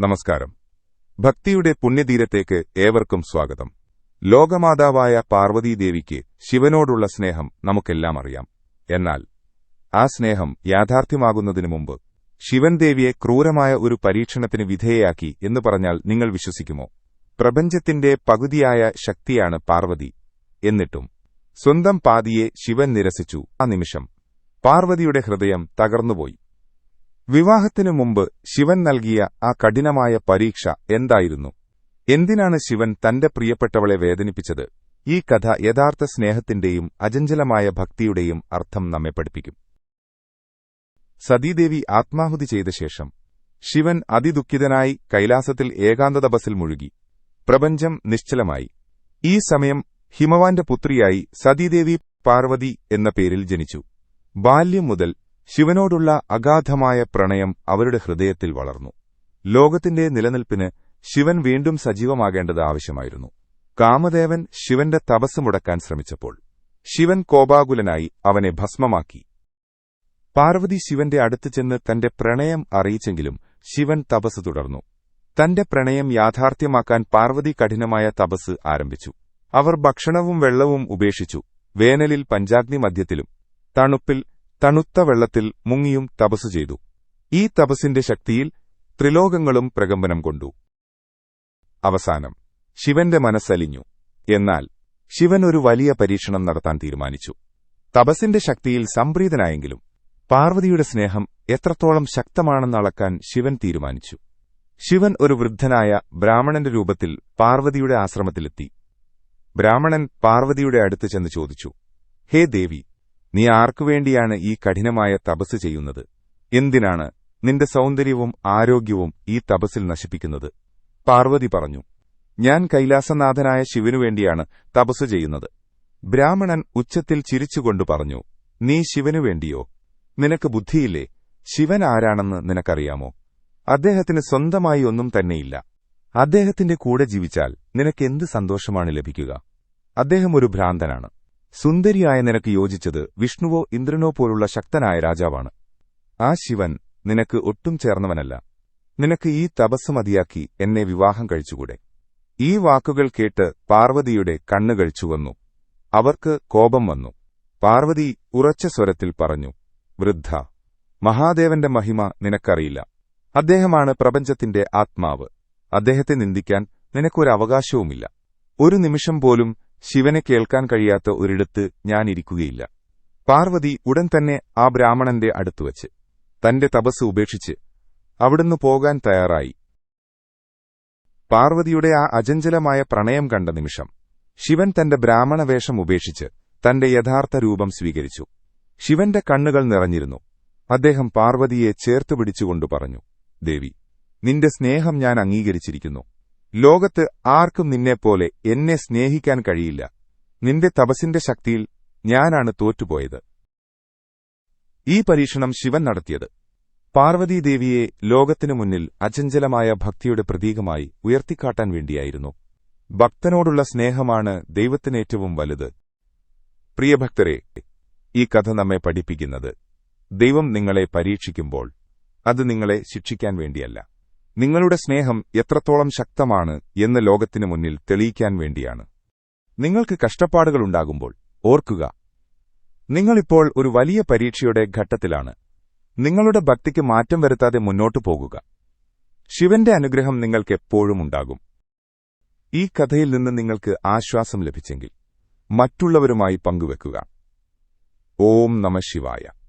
നമസ്കാരം. ഭക്തിയുടെ പുണ്യതീരത്തേക്ക് ഏവർക്കും സ്വാഗതം. ലോകമാതാവായ പാർവതീദേവിക്ക് ശിവനോടുള്ള സ്നേഹം നമുക്കെല്ലാം അറിയാം. എന്നാൽ ആ സ്നേഹം യാഥാർത്ഥ്യമാകുന്നതിനു മുമ്പ് ശിവൻ ദേവിയെ ക്രൂരമായ ഒരു പരീക്ഷണത്തിന് വിധേയയാക്കി എന്ന് പറഞ്ഞാൽ നിങ്ങൾ വിശ്വസിക്കുമോ? പ്രപഞ്ചത്തിന്റെ പകുതിയായ ശക്തിയാണ് പാർവതി. എന്നിട്ടും സ്വന്തം പാതിയെ ശിവൻ നിരസിച്ചു. ആ നിമിഷം പാർവതിയുടെ ഹൃദയം തകർന്നുപോയി. വിവാഹത്തിനു മുമ്പ് ശിവൻ നൽകിയ ആ കഠിനമായ പരീക്ഷ എന്തായിരുന്നു? എന്തിനാണ് ശിവൻ തന്റെ പ്രിയപ്പെട്ടവളെ വേദനിപ്പിച്ചത്? ഈ കഥ യഥാർത്ഥ സ്നേഹത്തിന്റെയും അജഞ്ചലമായ ഭക്തിയുടെയും അർത്ഥം നമ്മെ പഠിപ്പിക്കും. സതീദേവി ആത്മാഹുതി ചെയ്ത ശേഷം ശിവൻ അതിദുഃഖിതനായി കൈലാസത്തിൽ ഏകാന്തത ബസിൽ മുഴുകി. പ്രപഞ്ചം നിശ്ചലമായി. ഈ സമയം ഹിമവാന്റെ പുത്രിയായി സതീദേവി പാർവതി എന്ന പേരിൽ ജനിച്ചു. ബാല്യം മുതൽ ശിവനോടുള്ള അഗാധമായ പ്രണയം അവരുടെ ഹൃദയത്തിൽ വളർന്നു. ലോകത്തിന്റെ നിലനിൽപ്പിന് ശിവൻ വീണ്ടും സജീവമാകേണ്ടത് ആവശ്യമായിരുന്നു. കാമദേവൻ ശിവന്റെ തപസ് മുടക്കാൻ ശ്രമിച്ചപ്പോൾ ശിവൻ കോപാകുലനായി അവനെ ഭസ്മമാക്കി. പാർവതി ശിവന്റെ അടുത്ത് ചെന്ന് തന്റെ പ്രണയം അറിയിച്ചെങ്കിലും ശിവൻ തപസ് തുടർന്നു. തന്റെ പ്രണയം യാഥാർത്ഥ്യമാക്കാൻ പാർവതി കഠിനമായ തപസ് ആരംഭിച്ചു. അവർ ഭക്ഷണവും വെള്ളവും ഉപേക്ഷിച്ചു. വേനലിൽ പഞ്ചാഗ്നി മധ്യത്തിലും തണുപ്പിൽ തണുത്ത വെള്ളത്തിൽ മുങ്ങിയും തപസ് ചെയ്തു. ഈ തപസിന്റെ ശക്തിയിൽ ത്രിലോകങ്ങളും പ്രകമ്പനം കൊണ്ടു. അവസാനം ശിവന്റെ മനസ്സലിഞ്ഞു. എന്നാൽ ശിവൻ ഒരു വലിയ പരീക്ഷണം നടത്താൻ തീരുമാനിച്ചു. തപസിന്റെ ശക്തിയിൽ സംപ്രീതനായെങ്കിലും പാർവതിയുടെ സ്നേഹം എത്രത്തോളം ശക്തമാണെന്നളക്കാൻ ശിവൻ തീരുമാനിച്ചു. ശിവൻ ഒരു വൃദ്ധനായ ബ്രാഹ്മണന്റെ രൂപത്തിൽ പാർവതിയുടെ ആശ്രമത്തിലെത്തി. ബ്രാഹ്മണൻ പാർവതിയുടെ അടുത്ത് ചെന്ന് ചോദിച്ചു ഹേ ദേവി നീ ആർക്കുവേണ്ടിയാണ് ഈ കഠിനമായ തപസ് ചെയ്യുന്നത്? എന്തിനാണ് നിന്റെ സൗന്ദര്യവും ആരോഗ്യവും ഈ തപസ്സിൽ നശിപ്പിക്കുന്നത്? പാർവതി പറഞ്ഞു ഞാൻ കൈലാസനാഥനായ ശിവനുവേണ്ടിയാണ് തപസ് ചെയ്യുന്നത്. ബ്രാഹ്മണൻ ഉച്ചത്തിൽ ചിരിച്ചുകൊണ്ട് പറഞ്ഞു നീ ശിവനുവേണ്ടിയോ നിനക്ക് ബുദ്ധിയില്ലേ? ശിവൻ ആരാണെന്ന് നിനക്കറിയാമോ? അദ്ദേഹത്തിന് സ്വന്തമായി ഒന്നും തന്നെയില്ല. അദ്ദേഹത്തിന്റെ കൂടെ ജീവിച്ചാൽ നിനക്കെന്ത് സന്തോഷമാണ് ലഭിക്കുക? അദ്ദേഹം ഒരു ഭ്രാന്തനാണ്. സുന്ദരിയായ നിനക്ക് യോജിച്ചത് വിഷ്ണുവോ ഇന്ദ്രനോ പോലുള്ള ശക്തനായ രാജാവാണ്. ആ ശിവൻ നിനക്ക് ഒട്ടും ചേർന്നവനല്ല. നിനക്ക് ഈ തപസ് മതിയാക്കി എന്നെ വിവാഹം കഴിച്ചുകൂടെ? ഈ വാക്കുകൾ കേട്ട് പാർവതിയുടെ കണ്ണുകൾ ചുവന്നു അവർക്ക് കോപം വന്നു. പാർവതി ഉറച്ച സ്വരത്തിൽ പറഞ്ഞു വൃദ്ധ മഹാദേവന്റെ മഹിമ നിനക്കറിയില്ല. അദ്ദേഹമാണ് പ്രപഞ്ചത്തിന്റെ ആത്മാവ്. അദ്ദേഹത്തെ നിന്ദിക്കാൻ നിനക്കൊരവകാശവുമില്ല ഒരു നിമിഷം പോലും ശിവനെ കേൾക്കാൻ കഴിയാത്ത ഒരിടത്ത് ഞാനിരിക്കുകയില്ല പാർവതി ഉടൻ തന്നെ ആ ബ്രാഹ്മണന്റെ അടുത്തുവച്ച് തന്റെ തപസ് ഉപേക്ഷിച്ച് അവിടുന്ന് പോകാൻ തയ്യാറായി. പാർവതിയുടെ ആ അജഞ്ചലമായ പ്രണയം കണ്ട നിമിഷം ശിവൻ തന്റെ ബ്രാഹ്മണവേഷം ഉപേക്ഷിച്ച് തന്റെ യഥാർത്ഥ രൂപം സ്വീകരിച്ചു. ശിവന്റെ കണ്ണുകൾ നിറഞ്ഞിരുന്നു. അദ്ദേഹം പാർവതിയെ ചേർത്തു പിടിച്ചുകൊണ്ടു പറഞ്ഞു ദേവി നിന്റെ സ്നേഹം ഞാൻ അംഗീകരിച്ചിരിക്കുന്നു. ലോകത്ത് ആർക്കും നിന്നെപ്പോലെ എന്നെ സ്നേഹിക്കാൻ കഴിയില്ല. നിന്റെ തപസിന്റെ ശക്തിയിൽ ഞാനാണ് തോറ്റുപോയത്. ഈ പരീക്ഷണം ശിവൻ നടത്തിയത്. പാർവതീദേവിയെ ലോകത്തിനു മുന്നിൽ അചഞ്ചലമായ ഭക്തിയുടെ പ്രതീകമായി ഉയർത്തിക്കാട്ടാൻ വേണ്ടിയായിരുന്നു. ഭക്തനോടുള്ള സ്നേഹമാണ് ദൈവത്തിനേറ്റവും വലുത്. പ്രിയഭക്തരെ ഈ കഥ നമ്മെ പഠിപ്പിക്കുന്നത് ദൈവം നിങ്ങളെ പരീക്ഷിക്കുമ്പോൾ അത് നിങ്ങളെ ശിക്ഷിക്കാൻ വേണ്ടിയല്ല. നിങ്ങളുടെ സ്നേഹം എത്രത്തോളം ശക്തമാണ് എന്ന് ലോകത്തിനു മുന്നിൽ തെളിയിക്കാൻ വേണ്ടിയാണ്. നിങ്ങൾക്ക് കഷ്ടപ്പാടുകളുണ്ടാകുമ്പോൾ ഓർക്കുക നിങ്ങളിപ്പോൾ ഒരു വലിയ പരീക്ഷയുടെ ഘട്ടത്തിലാണ്. നിങ്ങളുടെ ഭക്തിക്ക് മാറ്റം വരുത്താതെ മുന്നോട്ടു പോകുക. ശിവന്റെ അനുഗ്രഹം നിങ്ങൾക്കെപ്പോഴും ഉണ്ടാകും. ഈ കഥയിൽ നിന്ന് നിങ്ങൾക്ക് ആശ്വാസം ലഭിച്ചെങ്കിൽ മറ്റുള്ളവരുമായി പങ്കുവെക്കുക. ഓം നമ ശിവായ.